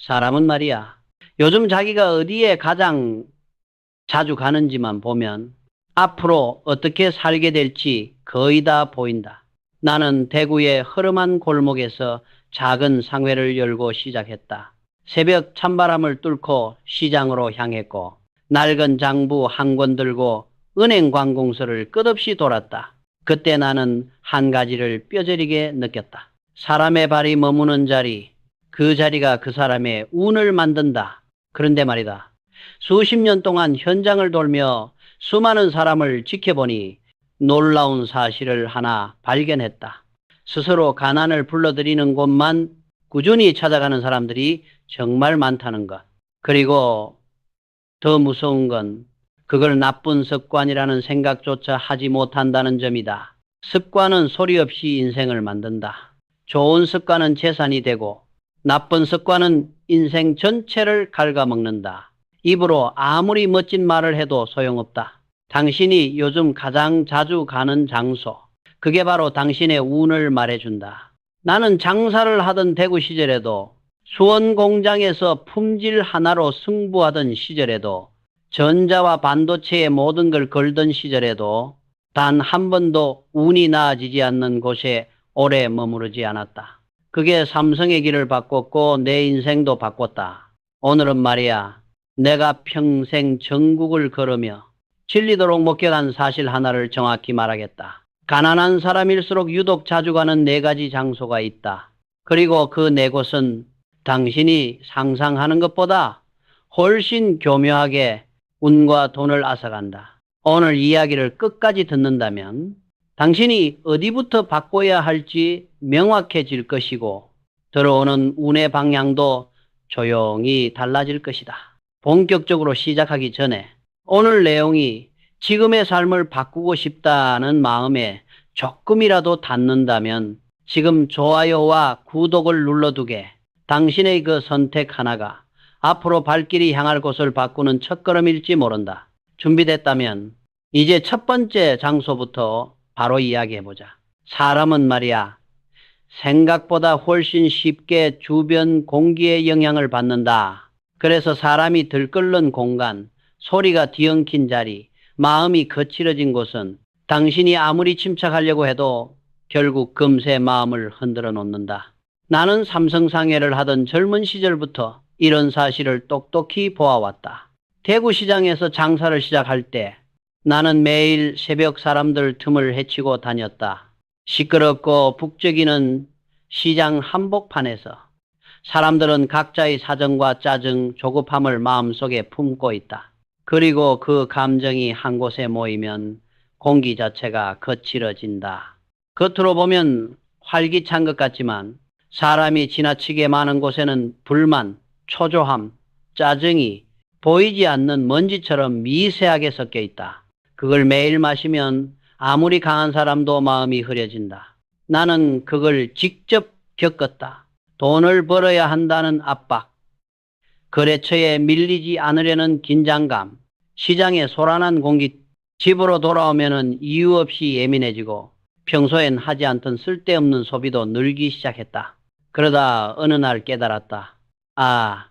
사람은 말이야. 요즘 자기가 어디에 가장 자주 가는지만 보면 앞으로 어떻게 살게 될지 거의 다 보인다. 나는 대구의 허름한 골목에서 작은 상회를 열고 시작했다. 새벽 찬바람을 뚫고 시장으로 향했고 낡은 장부 한 권 들고 은행 관공서를 끝없이 돌았다. 그때 나는 한 가지를 뼈저리게 느꼈다. 사람의 발이 머무는 자리, 그 자리가 그 사람의 운을 만든다. 그런데 말이다. 수십 년 동안 현장을 돌며 수많은 사람을 지켜보니 놀라운 사실을 하나 발견했다. 스스로 가난을 불러들이는 곳만 꾸준히 찾아가는 사람들이 정말 많다는 것. 그리고 더 무서운 건 그걸 나쁜 습관이라는 생각조차 하지 못한다는 점이다. 습관은 소리 없이 인생을 만든다. 좋은 습관은 재산이 되고 나쁜 습관은 인생 전체를 갉아먹는다. 입으로 아무리 멋진 말을 해도 소용없다. 당신이 요즘 가장 자주 가는 장소. 그게 바로 당신의 운을 말해준다. 나는 장사를 하던 대구 시절에도 수원 공장에서 품질 하나로 승부하던 시절에도 전자와 반도체의 모든 걸 걸던 시절에도 단 한 번도 운이 나아지지 않는 곳에 오래 머무르지 않았다. 그게 삼성의 길을 바꿨고 내 인생도 바꿨다. 오늘은 말이야, 내가 평생 전국을 걸으며 진리도록 목격한 사실 하나를 정확히 말하겠다. 가난한 사람일수록 유독 자주 가는 네 가지 장소가 있다. 그리고 그 네 곳은 당신이 상상하는 것보다 훨씬 교묘하게 운과 돈을 앗아간다. 오늘 이야기를 끝까지 듣는다면 당신이 어디부터 바꿔야 할지 명확해질 것이고 들어오는 운의 방향도 조용히 달라질 것이다. 본격적으로 시작하기 전에 오늘 내용이 지금의 삶을 바꾸고 싶다는 마음에 조금이라도 닿는다면 지금 좋아요와 구독을 눌러두게 당신의 그 선택 하나가 앞으로 발길이 향할 곳을 바꾸는 첫걸음일지 모른다. 준비됐다면 이제 첫 번째 장소부터 바로 이야기해보자. 사람은 말이야, 생각보다 훨씬 쉽게 주변 공기의 영향을 받는다. 그래서 사람이 들끓는 공간, 소리가 뒤엉킨 자리, 마음이 거칠어진 곳은 당신이 아무리 침착하려고 해도 결국 금세 마음을 흔들어 놓는다. 나는 삼성상해를 하던 젊은 시절부터 이런 사실을 똑똑히 보아왔다. 대구시장에서 장사를 시작할 때 나는 매일 새벽 사람들 틈을 헤치고 다녔다. 시끄럽고 북적이는 시장 한복판에서 사람들은 각자의 사정과 짜증, 조급함을 마음속에 품고 있다. 그리고 그 감정이 한 곳에 모이면 공기 자체가 거칠어진다. 겉으로 보면 활기찬 것 같지만 사람이 지나치게 많은 곳에는 불만, 초조함, 짜증이 보이지 않는 먼지처럼 미세하게 섞여 있다. 그걸 매일 마시면 아무리 강한 사람도 마음이 흐려진다. 나는 그걸 직접 겪었다. 돈을 벌어야 한다는 압박, 거래처에 밀리지 않으려는 긴장감, 시장의 소란한 공기, 집으로 돌아오면은 이유 없이 예민해지고 평소엔 하지 않던 쓸데없는 소비도 늘기 시작했다. 그러다 어느 날 깨달았다. 아,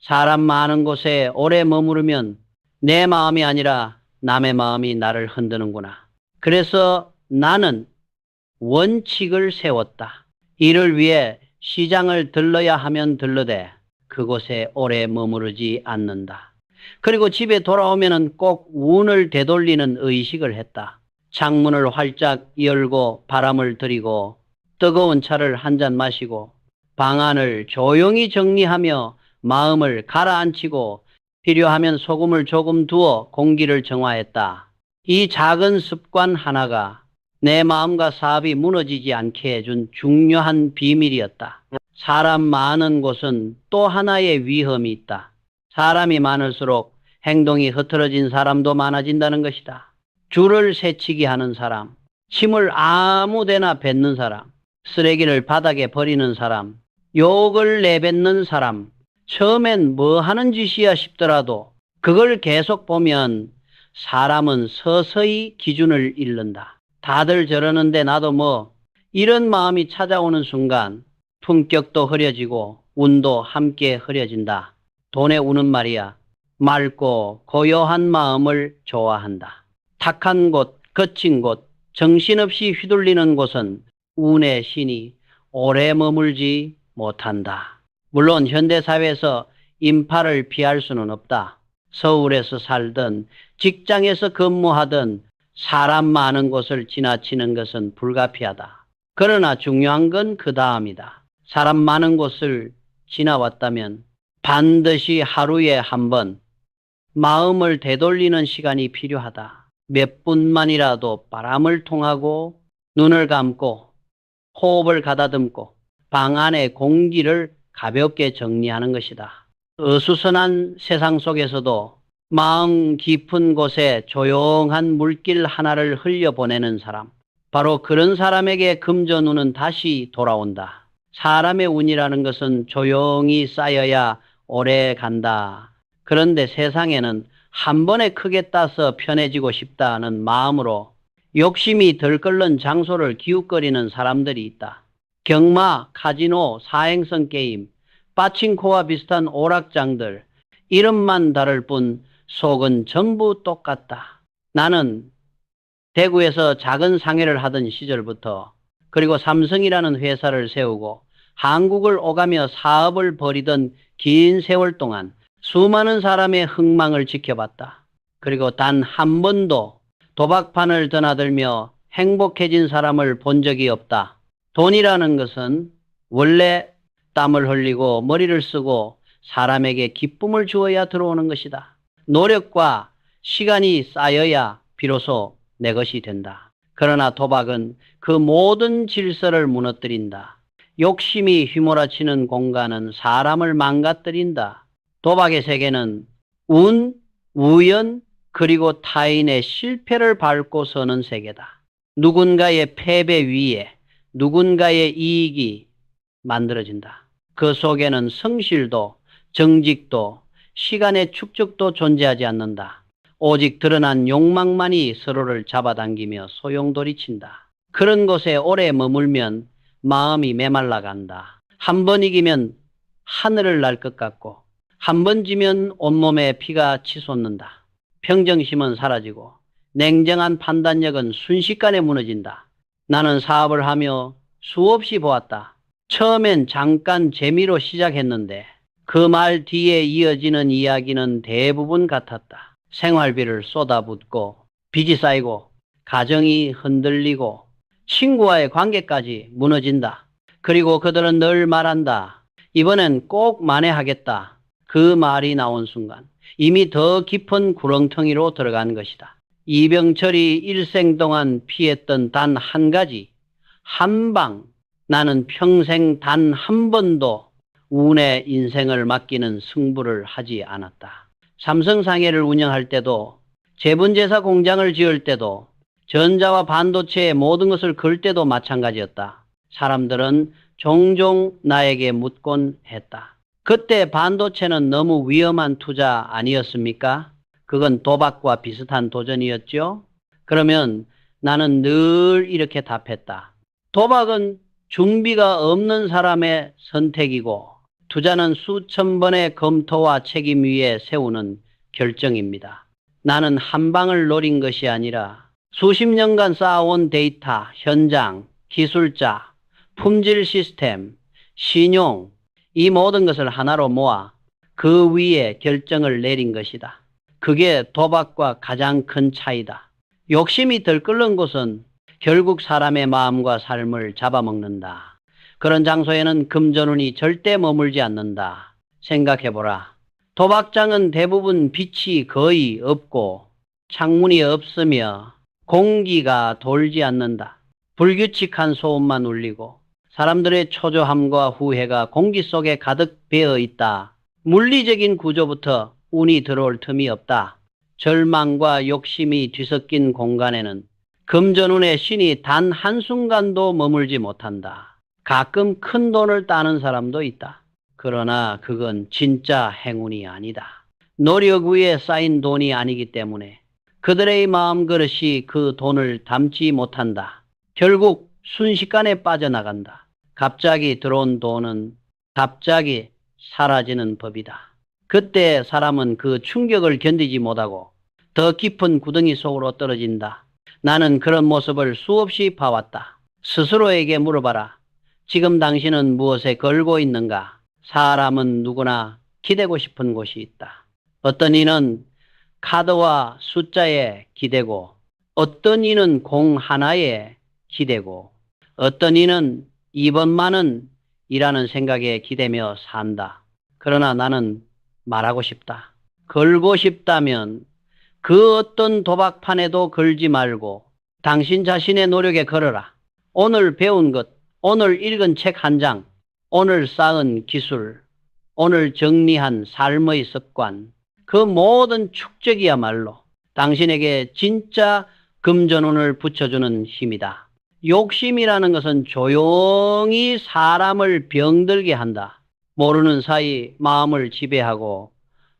사람 많은 곳에 오래 머무르면 내 마음이 아니라 남의 마음이 나를 흔드는구나. 그래서 나는 원칙을 세웠다. 이를 위해 시장을 들러야 하면 들러대 그곳에 오래 머무르지 않는다. 그리고 집에 돌아오면은 꼭 운을 되돌리는 의식을 했다. 창문을 활짝 열고 바람을 들이고 뜨거운 차를 한 잔 마시고 방안을 조용히 정리하며 마음을 가라앉히고 필요하면 소금을 조금 두어 공기를 정화했다. 이 작은 습관 하나가 내 마음과 사업이 무너지지 않게 해준 중요한 비밀이었다. 사람 많은 곳은 또 하나의 위험이 있다. 사람이 많을수록 행동이 흐트러진 사람도 많아진다는 것이다. 줄을 새치기 하는 사람, 침을 아무데나 뱉는 사람, 쓰레기를 바닥에 버리는 사람, 욕을 내뱉는 사람, 처음엔 뭐 하는 짓이야 싶더라도 그걸 계속 보면 사람은 서서히 기준을 잃는다. 다들 저러는데 나도 뭐 이런 마음이 찾아오는 순간 품격도 흐려지고 운도 함께 흐려진다. 돈의 운은 말이야. 맑고 고요한 마음을 좋아한다. 탁한 곳, 거친 곳, 정신없이 휘둘리는 곳은 운의 신이 오래 머물지 못한다. 물론 현대사회에서 인파를 피할 수는 없다. 서울에서 살든 직장에서 근무하든 사람 많은 곳을 지나치는 것은 불가피하다. 그러나 중요한 건 그 다음이다. 사람 많은 곳을 지나왔다면 반드시 하루에 한 번 마음을 되돌리는 시간이 필요하다. 몇 분만이라도 바람을 통하고 눈을 감고 호흡을 가다듬고 방 안의 공기를 가볍게 정리하는 것이다. 어수선한 세상 속에서도 마음 깊은 곳에 조용한 물길 하나를 흘려보내는 사람. 바로 그런 사람에게 금전운은 다시 돌아온다. 사람의 운이라는 것은 조용히 쌓여야 오래 간다. 그런데 세상에는 한 번에 크게 따서 편해지고 싶다는 마음으로 욕심이 덜 끓는 장소를 기웃거리는 사람들이 있다. 경마, 카지노, 사행성 게임, 빠칭코와 비슷한 오락장들, 이름만 다를 뿐 속은 전부 똑같다. 나는 대구에서 작은 상해를 하던 시절부터 그리고 삼성이라는 회사를 세우고 한국을 오가며 사업을 벌이던 긴 세월 동안 수많은 사람의 흥망을 지켜봤다. 그리고 단 한 번도 도박판을 드나들며 행복해진 사람을 본 적이 없다. 돈이라는 것은 원래 땀을 흘리고 머리를 쓰고 사람에게 기쁨을 주어야 들어오는 것이다. 노력과 시간이 쌓여야 비로소 내 것이 된다. 그러나 도박은 그 모든 질서를 무너뜨린다. 욕심이 휘몰아치는 공간은 사람을 망가뜨린다. 도박의 세계는 운, 우연, 그리고 타인의 실패를 밟고 서는 세계다. 누군가의 패배 위에 누군가의 이익이 만들어진다. 그 속에는 성실도, 정직도, 시간의 축적도 존재하지 않는다. 오직 드러난 욕망만이 서로를 잡아당기며 소용돌이친다. 그런 곳에 오래 머물면 마음이 메말라 간다. 한 번 이기면 하늘을 날 것 같고, 한 번 지면 온몸에 피가 치솟는다. 평정심은 사라지고, 냉정한 판단력은 순식간에 무너진다. 나는 사업을 하며 수없이 보았다. 처음엔 잠깐 재미로 시작했는데 그 말 뒤에 이어지는 이야기는 대부분 같았다. 생활비를 쏟아붓고 빚이 쌓이고 가정이 흔들리고 친구와의 관계까지 무너진다. 그리고 그들은 늘 말한다. 이번엔 꼭 만회하겠다. 그 말이 나온 순간 이미 더 깊은 구렁텅이로 들어간 것이다. 이병철이 일생 동안 피했던 단 한 가지, 한 방, 나는 평생 단 한 번도 운의 인생을 맡기는 승부를 하지 않았다. 삼성상해를 운영할 때도, 재분제사 공장을 지을 때도, 전자와 반도체의 모든 것을 걸 때도 마찬가지였다. 사람들은 종종 나에게 묻곤 했다. 그때 반도체는 너무 위험한 투자 아니었습니까? 그건 도박과 비슷한 도전이었죠? 그러면 나는 늘 이렇게 답했다. 도박은 준비가 없는 사람의 선택이고 투자는 수천 번의 검토와 책임 위에 세우는 결정입니다. 나는 한 방을 노린 것이 아니라 수십 년간 쌓아온 데이터, 현장, 기술자, 품질 시스템, 신용, 이 모든 것을 하나로 모아 그 위에 결정을 내린 것이다. 그게 도박과 가장 큰 차이다. 욕심이 들끓는 곳은 결국 사람의 마음과 삶을 잡아먹는다. 그런 장소에는 금전운이 절대 머물지 않는다. 생각해보라. 도박장은 대부분 빛이 거의 없고 창문이 없으며 공기가 돌지 않는다. 불규칙한 소음만 울리고 사람들의 초조함과 후회가 공기 속에 가득 배어 있다. 물리적인 구조부터 운이 들어올 틈이 없다. 절망과 욕심이 뒤섞인 공간에는 금전운의 신이 단 한순간도 머물지 못한다. 가끔 큰 돈을 따는 사람도 있다. 그러나 그건 진짜 행운이 아니다. 노력 위에 쌓인 돈이 아니기 때문에 그들의 마음 그릇이 그 돈을 담지 못한다. 결국 순식간에 빠져나간다. 갑자기 들어온 돈은 갑자기 사라지는 법이다. 그때 사람은 그 충격을 견디지 못하고 더 깊은 구덩이 속으로 떨어진다. 나는 그런 모습을 수없이 봐왔다. 스스로에게 물어봐라. 지금 당신은 무엇에 걸고 있는가? 사람은 누구나 기대고 싶은 곳이 있다. 어떤 이는 카드와 숫자에 기대고, 어떤 이는 공 하나에 기대고, 어떤 이는 이번만은 이라는 생각에 기대며 산다. 그러나 나는 말하고 싶다. 걸고 싶다면 그 어떤 도박판에도 걸지 말고 당신 자신의 노력에 걸어라. 오늘 배운 것, 오늘 읽은 책 한 장, 오늘 쌓은 기술, 오늘 정리한 삶의 습관, 그 모든 축적이야말로 당신에게 진짜 금전운을 붙여주는 힘이다. 욕심이라는 것은 조용히 사람을 병들게 한다. 모르는 사이 마음을 지배하고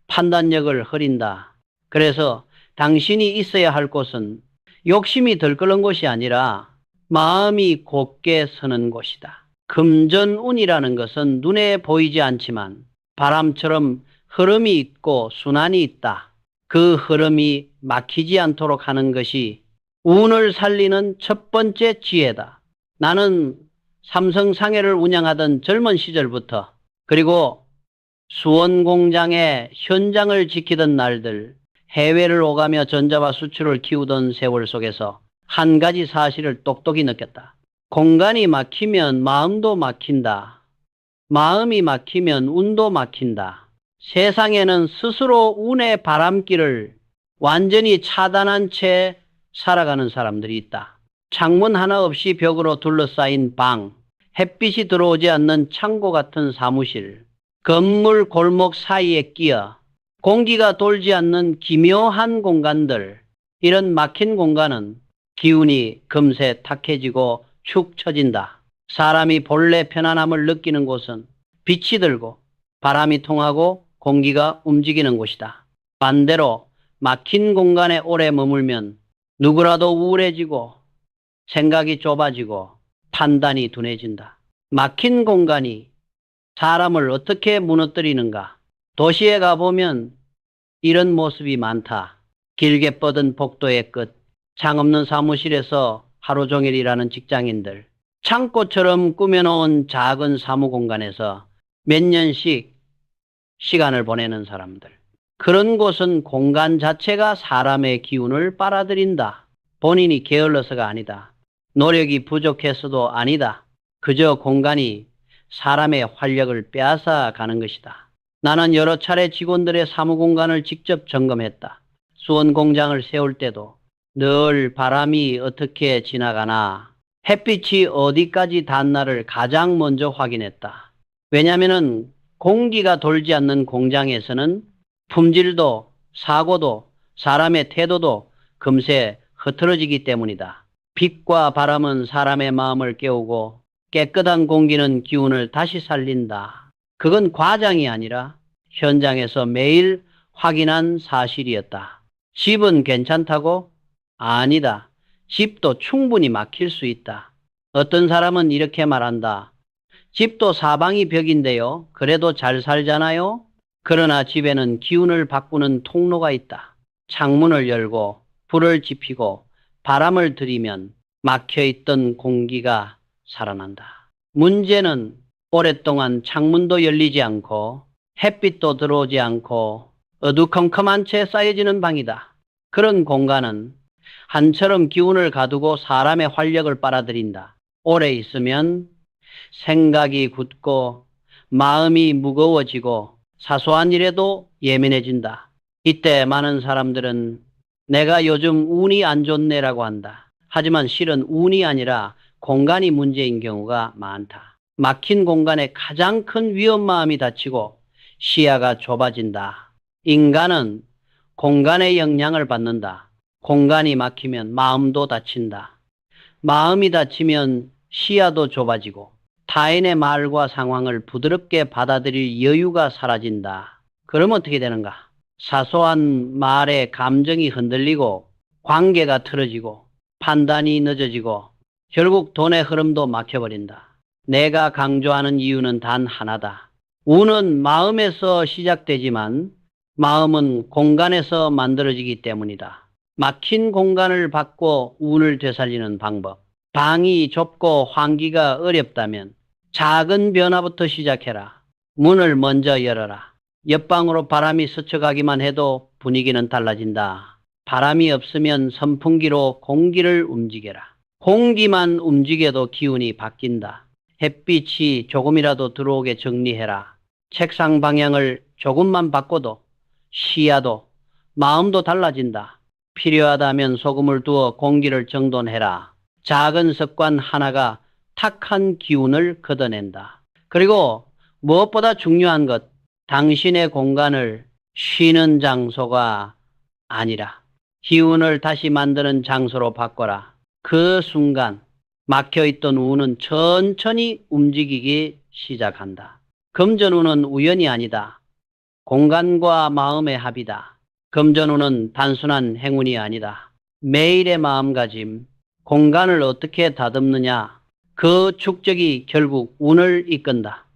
판단력을 흐린다. 그래서 당신이 있어야 할 곳은 욕심이 들끓는 곳이 아니라 마음이 곧게 서는 곳이다. 금전운이라는 것은 눈에 보이지 않지만 바람처럼 흐름이 있고 순환이 있다. 그 흐름이 막히지 않도록 하는 것이 운을 살리는 첫 번째 지혜다. 나는 삼성 상해를 운영하던 젊은 시절부터 그리고 수원 공장의 현장을 지키던 날들 해외를 오가며 전자와 수출을 키우던 세월 속에서 한 가지 사실을 똑똑히 느꼈다. 공간이 막히면 마음도 막힌다. 마음이 막히면 운도 막힌다. 세상에는 스스로 운의 바람길을 완전히 차단한 채 살아가는 사람들이 있다. 창문 하나 없이 벽으로 둘러싸인 방, 햇빛이 들어오지 않는 창고 같은 사무실, 건물 골목 사이에 끼어 공기가 돌지 않는 기묘한 공간들, 이런 막힌 공간은 기운이 금세 탁해지고 축 처진다. 사람이 본래 편안함을 느끼는 곳은 빛이 들고 바람이 통하고 공기가 움직이는 곳이다. 반대로 막힌 공간에 오래 머물면 누구라도 우울해지고 생각이 좁아지고 판단이 둔해진다. 막힌 공간이 사람을 어떻게 무너뜨리는가? 도시에 가보면 이런 모습이 많다. 길게 뻗은 복도의 끝, 창 없는 사무실에서 하루 종일 일하는 직장인들, 창고처럼 꾸며놓은 작은 사무 공간에서 몇 년씩 시간을 보내는 사람들. 그런 곳은 공간 자체가 사람의 기운을 빨아들인다. 본인이 게을러서가 아니다. 노력이 부족해서도 아니다. 그저 공간이 사람의 활력을 빼앗아 가는 것이다. 나는 여러 차례 직원들의 사무 공간을 직접 점검했다. 수원 공장을 세울 때도 늘 바람이 어떻게 지나가나 햇빛이 어디까지 닿나를 가장 먼저 확인했다. 왜냐하면 공기가 돌지 않는 공장에서는 품질도 사고도 사람의 태도도 금세 흐트러지기 때문이다. 빛과 바람은 사람의 마음을 깨우고 깨끗한 공기는 기운을 다시 살린다. 그건 과장이 아니라 현장에서 매일 확인한 사실이었다. 집은 괜찮다고? 아니다. 집도 충분히 막힐 수 있다. 어떤 사람은 이렇게 말한다. 집도 사방이 벽인데요. 그래도 잘 살잖아요? 그러나 집에는 기운을 바꾸는 통로가 있다. 창문을 열고 불을 지피고 바람을 들이면 막혀있던 공기가 살아난다. 문제는 오랫동안 창문도 열리지 않고 햇빛도 들어오지 않고 어두컴컴한 채 쌓여지는 방이다. 그런 공간은 한처럼 기운을 가두고 사람의 활력을 빨아들인다. 오래 있으면 생각이 굳고 마음이 무거워지고 사소한 일에도 예민해진다. 이때 많은 사람들은 내가 요즘 운이 안 좋네라고 한다. 하지만 실은 운이 아니라 공간이 문제인 경우가 많다. 막힌 공간에 가장 큰 위험 마음이 닫히고 시야가 좁아진다. 인간은 공간의 영향을 받는다. 공간이 막히면 마음도 닫힌다. 마음이 닫히면 시야도 좁아지고 타인의 말과 상황을 부드럽게 받아들일 여유가 사라진다. 그럼 어떻게 되는가? 사소한 말에 감정이 흔들리고 관계가 틀어지고 판단이 늦어지고 결국 돈의 흐름도 막혀버린다. 내가 강조하는 이유는 단 하나다. 운은 마음에서 시작되지만 마음은 공간에서 만들어지기 때문이다. 막힌 공간을 받고 운을 되살리는 방법. 방이 좁고 환기가 어렵다면 작은 변화부터 시작해라. 문을 먼저 열어라. 옆방으로 바람이 스쳐가기만 해도 분위기는 달라진다. 바람이 없으면 선풍기로 공기를 움직여라. 공기만 움직여도 기운이 바뀐다. 햇빛이 조금이라도 들어오게 정리해라. 책상 방향을 조금만 바꿔도 시야도 마음도 달라진다. 필요하다면 소금을 두어 공기를 정돈해라. 작은 습관 하나가 탁한 기운을 걷어낸다. 그리고 무엇보다 중요한 것, 당신의 공간을 쉬는 장소가 아니라 기운을 다시 만드는 장소로 바꿔라. 그 순간 막혀있던 운은 천천히 움직이기 시작한다. 금전운은 우연이 아니다. 공간과 마음의 합이다. 금전운은 단순한 행운이 아니다. 매일의 마음가짐, 공간을 어떻게 다듬느냐, 그 축적이 결국 운을 이끈다.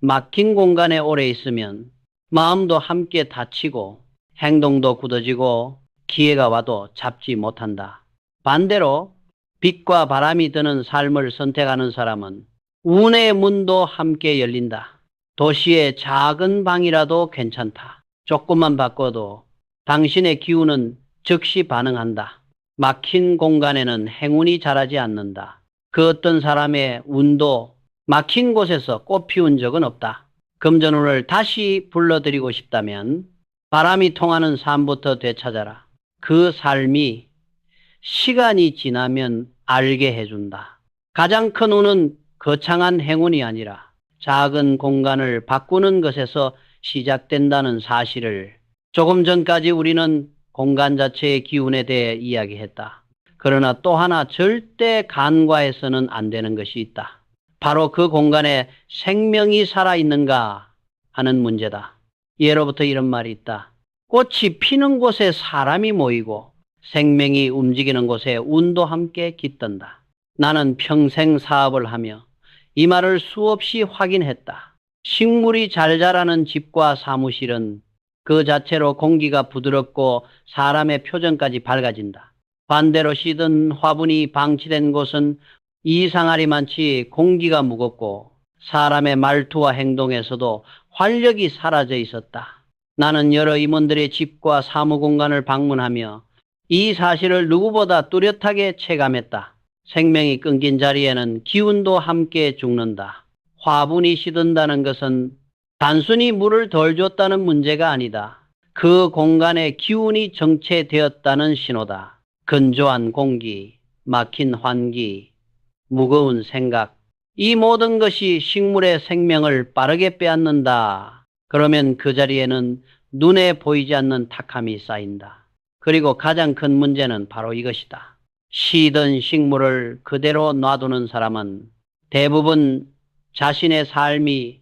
막힌 공간에 오래 있으면 마음도 함께 다치고 행동도 굳어지고 기회가 와도 잡지 못한다. 반대로 빛과 바람이 드는 삶을 선택하는 사람은 운의 문도 함께 열린다. 도시의 작은 방이라도 괜찮다. 조금만 바꿔도 당신의 기운은 즉시 반응한다. 막힌 공간에는 행운이 자라지 않는다. 그 어떤 사람의 운도 막힌 곳에서 꽃 피운 적은 없다. 금전운을 다시 불러들이고 싶다면 바람이 통하는 삶부터 되찾아라. 그 삶이 시간이 지나면 알게 해준다. 가장 큰 운은 거창한 행운이 아니라 작은 공간을 바꾸는 것에서 시작된다는 사실을 조금 전까지 우리는 공간 자체의 기운에 대해 이야기했다. 그러나 또 하나 절대 간과해서는 안 되는 것이 있다. 바로 그 공간에 생명이 살아있는가 하는 문제다. 예로부터 이런 말이 있다. 꽃이 피는 곳에 사람이 모이고 생명이 움직이는 곳에 운도 함께 깃든다. 나는 평생 사업을 하며 이 말을 수없이 확인했다. 식물이 잘 자라는 집과 사무실은 그 자체로 공기가 부드럽고 사람의 표정까지 밝아진다. 반대로 시든 화분이 방치된 곳은 이상하리만치 공기가 무겁고 사람의 말투와 행동에서도 활력이 사라져 있었다. 나는 여러 임원들의 집과 사무 공간을 방문하며 이 사실을 누구보다 뚜렷하게 체감했다. 생명이 끊긴 자리에는 기운도 함께 죽는다. 화분이 시든다는 것은 단순히 물을 덜 줬다는 문제가 아니다. 그 공간에 기운이 정체되었다는 신호다. 건조한 공기, 막힌 환기, 무거운 생각. 이 모든 것이 식물의 생명을 빠르게 빼앗는다. 그러면 그 자리에는 눈에 보이지 않는 탁함이 쌓인다. 그리고 가장 큰 문제는 바로 이것이다. 시든 식물을 그대로 놔두는 사람은 대부분 자신의 삶이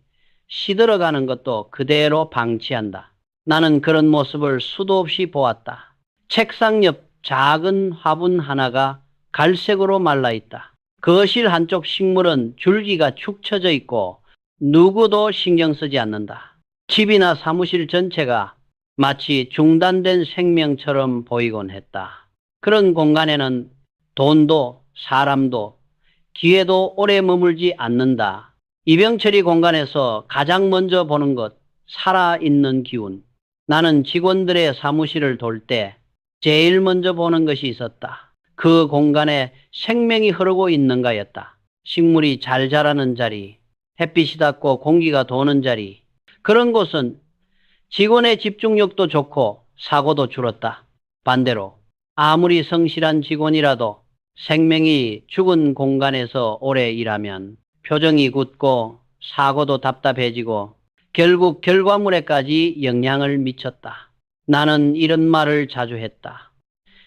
시들어가는 것도 그대로 방치한다. 나는 그런 모습을 수도 없이 보았다. 책상 옆 작은 화분 하나가 갈색으로 말라 있다. 거실 한쪽 식물은 줄기가 축 처져 있고 누구도 신경 쓰지 않는다. 집이나 사무실 전체가 마치 중단된 생명처럼 보이곤 했다. 그런 공간에는 돈도 사람도 기회도 오래 머물지 않는다. 이병철이 공간에서 가장 먼저 보는 것, 살아있는 기운. 나는 직원들의 사무실을 돌 때 제일 먼저 보는 것이 있었다. 그 공간에 생명이 흐르고 있는가였다. 식물이 잘 자라는 자리, 햇빛이 닿고 공기가 도는 자리, 그런 곳은 직원의 집중력도 좋고 사고도 줄었다. 반대로 아무리 성실한 직원이라도 생명이 죽은 공간에서 오래 일하면 표정이 굳고 사고도 답답해지고 결국 결과물에까지 영향을 미쳤다. 나는 이런 말을 자주 했다.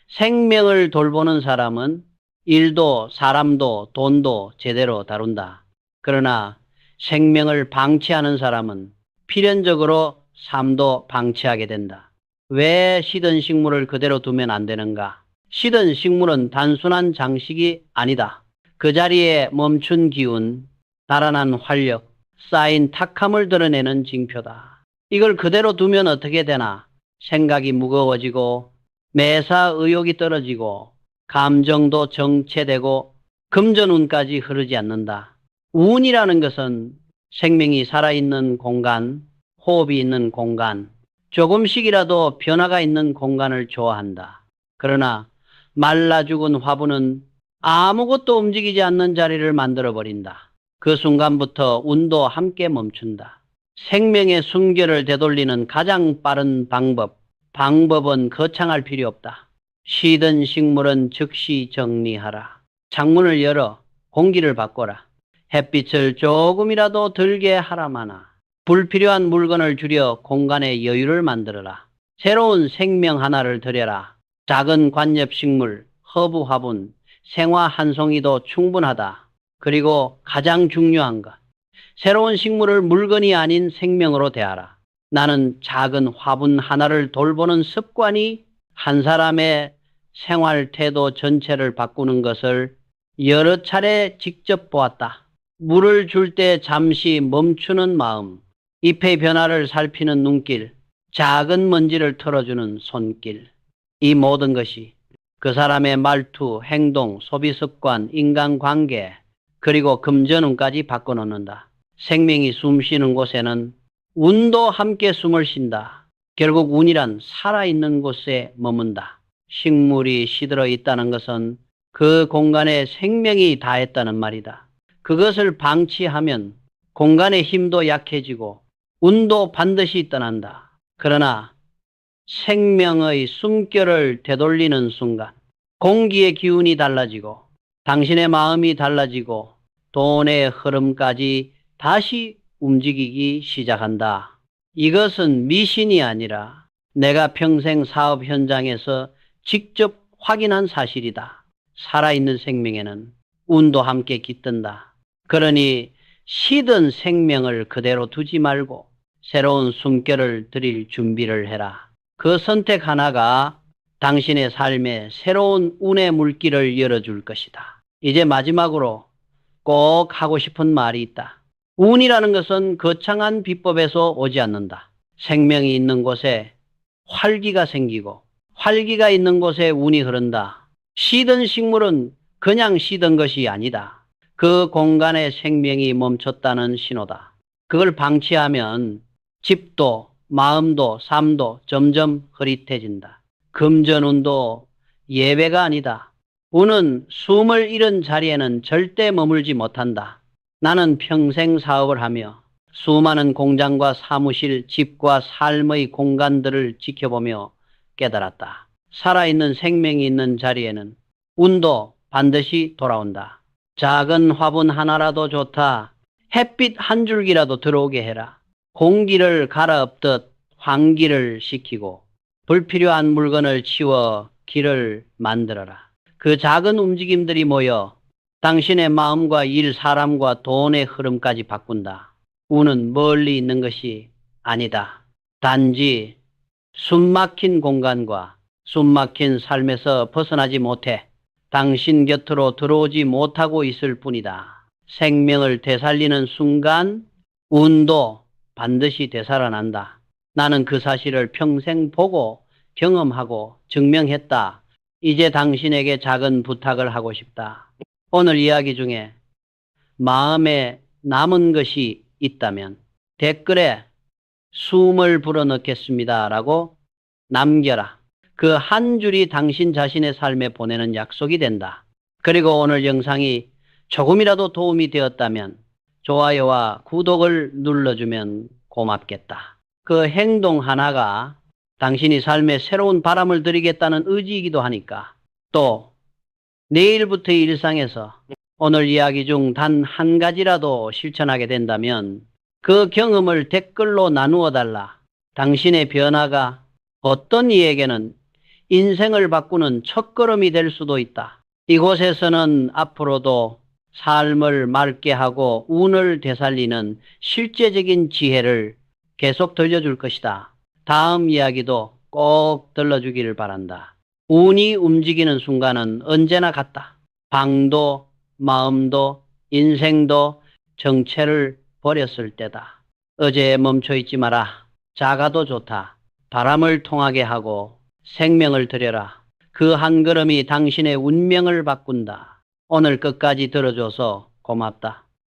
생명을 돌보는 사람은 일도 사람도 돈도 제대로 다룬다. 그러나 생명을 방치하는 사람은 필연적으로 삶도 방치하게 된다. 왜 시든 식물을 그대로 두면 안 되는가? 시든 식물은 단순한 장식이 아니다. 그 자리에 멈춘 기운, 달아난 활력, 쌓인 탁함을 드러내는 징표다. 이걸 그대로 두면 어떻게 되나? 생각이 무거워지고 매사 의욕이 떨어지고 감정도 정체되고 금전운까지 흐르지 않는다. 운이라는 것은 생명이 살아있는 공간, 호흡이 있는 공간, 조금씩이라도 변화가 있는 공간을 좋아한다. 그러나 말라 죽은 화분은 아무것도 움직이지 않는 자리를 만들어 버린다. 그 순간부터 운도 함께 멈춘다. 생명의 순결을 되돌리는 가장 빠른 방법, 방법은 거창할 필요 없다. 쉬던 식물은 즉시 정리하라. 창문을 열어 공기를 바꿔라. 햇빛을 조금이라도 들게 하라마나. 불필요한 물건을 줄여 공간에 여유를 만들어라. 새로운 생명 하나를 들여라. 작은 관엽식물, 허브 화분, 생화 한 송이도 충분하다. 그리고 가장 중요한 것. 새로운 식물을 물건이 아닌 생명으로 대하라. 나는 작은 화분 하나를 돌보는 습관이 한 사람의 생활 태도 전체를 바꾸는 것을 여러 차례 직접 보았다. 물을 줄 때 잠시 멈추는 마음, 잎의 변화를 살피는 눈길, 작은 먼지를 털어주는 손길. 이 모든 것이 그 사람의 말투, 행동, 소비 습관, 인간 관계, 그리고 금전운까지 바꿔놓는다. 생명이 숨 쉬는 곳에는 운도 함께 숨을 쉰다. 결국 운이란 살아있는 곳에 머문다. 식물이 시들어 있다는 것은 그 공간에 생명이 다했다는 말이다. 그것을 방치하면 공간의 힘도 약해지고 운도 반드시 떠난다. 그러나 생명의 숨결을 되돌리는 순간 공기의 기운이 달라지고 당신의 마음이 달라지고 돈의 흐름까지 다시 움직이기 시작한다. 이것은 미신이 아니라 내가 평생 사업 현장에서 직접 확인한 사실이다. 살아있는 생명에는 운도 함께 깃든다. 그러니 시든 생명을 그대로 두지 말고 새로운 숨결을 들일 준비를 해라. 그 선택 하나가 당신의 삶에 새로운 운의 물길을 열어줄 것이다. 이제 마지막으로 꼭 하고 싶은 말이 있다. 운이라는 것은 거창한 비법에서 오지 않는다. 생명이 있는 곳에 활기가 생기고 활기가 있는 곳에 운이 흐른다. 시든 식물은 그냥 시든 것이 아니다. 그 공간에 생명이 멈췄다는 신호다. 그걸 방치하면 집도 마음도 삶도 점점 흐릿해진다. 금전운도 예배가 아니다. 운은 숨을 잃은 자리에는 절대 머물지 못한다. 나는 평생 사업을 하며 수많은 공장과 사무실, 집과 삶의 공간들을 지켜보며 깨달았다. 살아있는 생명이 있는 자리에는 운도 반드시 돌아온다. 작은 화분 하나라도 좋다. 햇빛 한 줄기라도 들어오게 해라. 공기를 갈아엎듯 환기를 시키고 불필요한 물건을 치워 길을 만들어라. 그 작은 움직임들이 모여 당신의 마음과 일, 사람과 돈의 흐름까지 바꾼다. 운은 멀리 있는 것이 아니다. 단지 숨막힌 공간과 숨막힌 삶에서 벗어나지 못해 당신 곁으로 들어오지 못하고 있을 뿐이다. 생명을 되살리는 순간 운도 반드시 되살아난다. 나는 그 사실을 평생 보고 경험하고 증명했다. 이제 당신에게 작은 부탁을 하고 싶다. 오늘 이야기 중에 마음에 남은 것이 있다면 댓글에 숨을 불어넣겠습니다. 라고 남겨라. 그 한 줄이 당신 자신의 삶에 보내는 약속이 된다. 그리고 오늘 영상이 조금이라도 도움이 되었다면 좋아요와 구독을 눌러주면 고맙겠다. 그 행동 하나가 당신이 삶에 새로운 바람을 들이겠다는 의지이기도 하니까 또 내일부터의 일상에서 오늘 이야기 중 단 한 가지라도 실천하게 된다면 그 경험을 댓글로 나누어 달라. 당신의 변화가 어떤 이에게는 인생을 바꾸는 첫걸음이 될 수도 있다. 이곳에서는 앞으로도 삶을 맑게 하고 운을 되살리는 실제적인 지혜를 계속 들려줄 것이다. 다음 이야기도 꼭 들러주기를 바란다. 운이 움직이는 순간은 언제나 같다. 방도, 마음도, 인생도 정체를 버렸을 때다. 어제에 멈춰 있지 마라. 작아도 좋다. 바람을 통하게 하고 생명을 들여라. 그 한 걸음이 당신의 운명을 바꾼다. 오늘 끝까지 들어줘서 고맙다.